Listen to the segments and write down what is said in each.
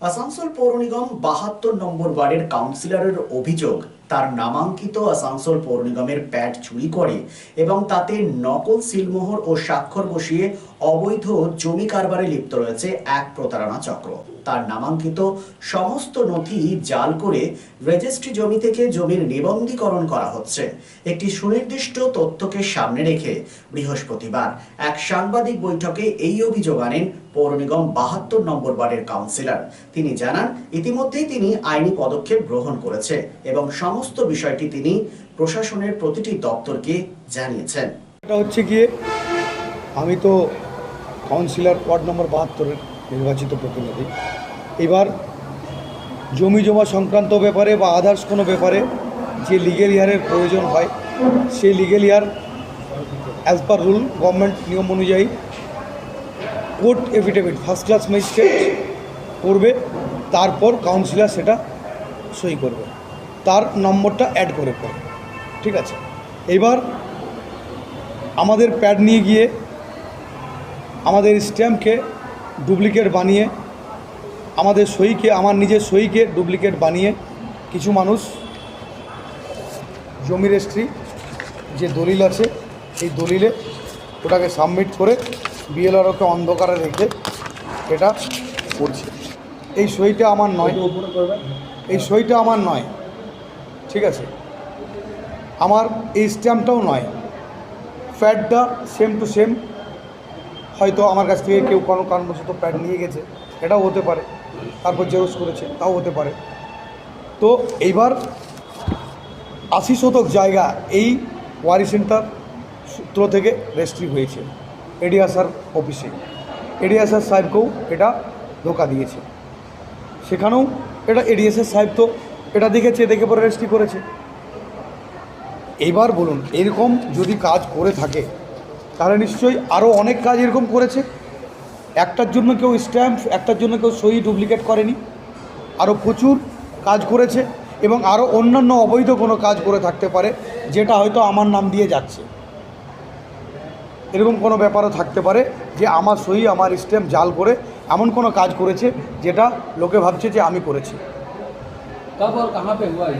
আসানসোল পৌর নিগম বাহাত্তর নম্বর ওয়ার্ডের কাউন্সিলরের অভিযোগ, তার নামাঙ্কিত আসানসোল পৌর নিগমের প্যাড চুরি করে এবং তাতে নকল সিলমোহর ও স্বাক্ষর বসিয়ে অবৈধ জমি কারবারে লিপ্ত রয়েছে এক প্রতারণা চক্র। তার নামাঙ্কিত সমস্ত নথি জাল করে রেজিস্ট্রি জমি থেকে জমির নিবন্ধীকরণ করা হচ্ছে। একটি সুনির্দিষ্ট তথ্যকে সামনে রেখে বৃহস্পতিবার এক সাংবাদিক বৈঠকে এই অভিযোগ আনেন পৌর নিগম বাহাত্তর নম্বর ওয়ার্ডের কাউন্সিলর। তিনি জানান, ইতিমধ্যেই তিনি আইনি পদক্ষেপ গ্রহণ করেছে এবং সমস্ত বিষয়টি তিনি প্রশাসনের প্রতিটি দপ্তরকে জানিয়েছেন। হচ্ছে গিয়ে আমি তো কাউন্সিলর ওয়ার্ড নম্বর বাহাত্তরের নির্বাচিত প্রতিনিধি। এবার জমি জমা সংক্রান্ত ব্যাপারে বা আদার্স কোনো ব্যাপারে যে লিগেল ইয়ারের প্রয়োজন হয়, সেই legal heir as per rule government নিয়ম অনুযায়ী court affidavit first class magistrate করবে, তারপর কাউন্সিলার সেটা সই করবে। তার নম্বরটা অ্যাড করে করবে ঠিক আছে? এবার আমাদের প্যাড নিয়ে গিয়ে আমাদের স্ট্যাম্পকে ডুপ্লিকেট বানিয়ে আমাদের সইকে, আমার নিজের সইকে ডুপ্লিকেট বানিয়ে কিছু মানুষ জমি রেজিস্ট্রি যে দলিল আছে, এই দলিলে ওটাকে সাবমিট করে বিএলআরওকে অন্ধকারে রেখে এটা করছে। এই সইটা আমার নয়। এই সইটা আমার নয়। ঠিক আছে? আমার এই স্ট্যাম্পটাও নয়। প্যাডটা সেম টু সেম হয়তো আমার কাছ থেকে কেউ কোনো কারণবশত প্যাড নিয়ে গেছে, এটাও হতে পারে। তারপর জেরক্স করেছে, তাও হতে পারে। তো এইবার আশি শতক জায়গা এই ওয়ারি সেন্টার সূত্র থেকে রেজিস্ট্রি হয়েছে। এডিয়াসার অফিসে। এডিয়াসার সাহেবকেও এটা ধোকা দিয়েছে। সেখানেও এটা এডিএসএস সাহেব তো এটা দেখেছে, দেখে পরে রেজিস্ট্রি করেছে। এইবার বলুন, এরকম যদি কাজ করে থাকে তাহলে নিশ্চয়ই আরও অনেক কাজ এরকম করেছে একটার জন্য কেউ স্ট্যাম্প একটার জন্য কেউ সই ডুপ্লিকেট করেনি আরও প্রচুর কাজ করেছে এবং আরও অন্যান্য অবৈধ কোনো কাজ করে থাকতে পারে যেটা হয়তো আমার নাম দিয়ে যাচ্ছে এরকম কোনো ব্যাপারও থাকতে পারে যে আমার সই আমার স্ট্যাম্প জাল করে এমন কোনো কাজ করেছে যেটা লোকে ভাবছে যে আমি করেছি कब और कहाँ पे हुआ ये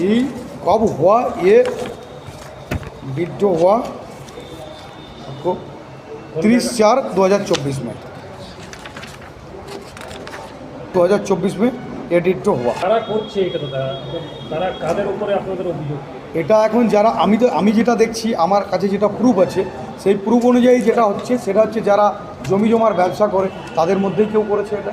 ये कब हुआ ये विड्रो हुआ आपको तीस चार दो हज़ार चौबीस में दो हज़ार चौबीस में ये विड्रो हुआ তারা করছে এটা তো তারা তারা কাদের উপরে আপনাদের অভিযোগ এটা এখন যারা আমি তো আমি যেটা দেখছি আমার কাছে যেটা প্রুফ আছে সেই প্রুফ অনুযায়ী যেটা হচ্ছে সেটা হচ্ছে যারা জমি জমার ব্যবসা করে তাদের মধ্যেই কেউ করেছে এটা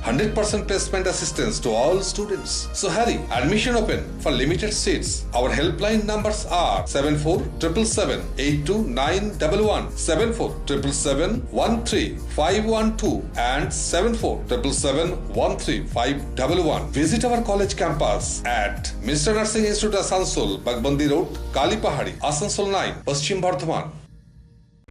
100% placement assistance to all students. So hurry, admission open for limited seats. Our helpline numbers are 7477782911, 7477713512 and 7477713511. Visit our college campus at Mr. Nursing Institute Asansol, Bagbandi Road, Kalipahari, Asansol 9, Paschim Bardhaman.